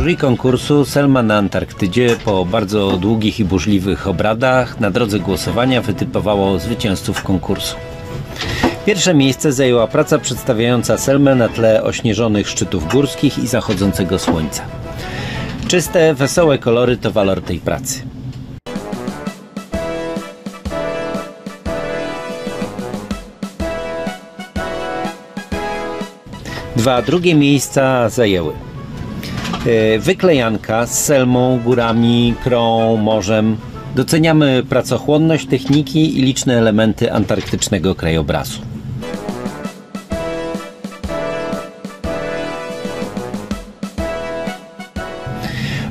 Jury konkursu Selma na Antarktydzie po bardzo długich i burzliwych obradach na drodze głosowania wytypowało zwycięzców konkursu. Pierwsze miejsce zajęła praca przedstawiająca Selmę na tle ośnieżonych szczytów górskich i zachodzącego słońca. Czyste, wesołe kolory to walor tej pracy. Dwa drugie miejsca zajęły wyklejanka z Selmą, górami, krą, morzem. Doceniamy pracochłonność techniki i liczne elementy antarktycznego krajobrazu.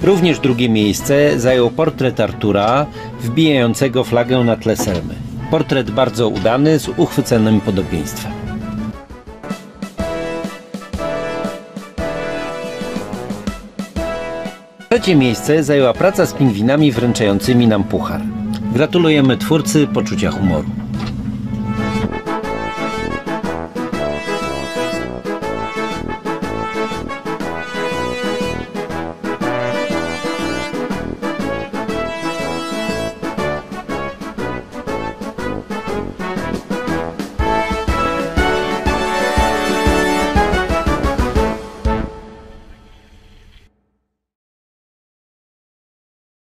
Również drugie miejsce zajął portret Artura wbijającego flagę na tle Selmy. Portret bardzo udany z uchwyconym podobieństwem. Trzecie miejsce zajęła praca z pingwinami wręczającymi nam puchar. Gratulujemy twórcy poczucia humoru.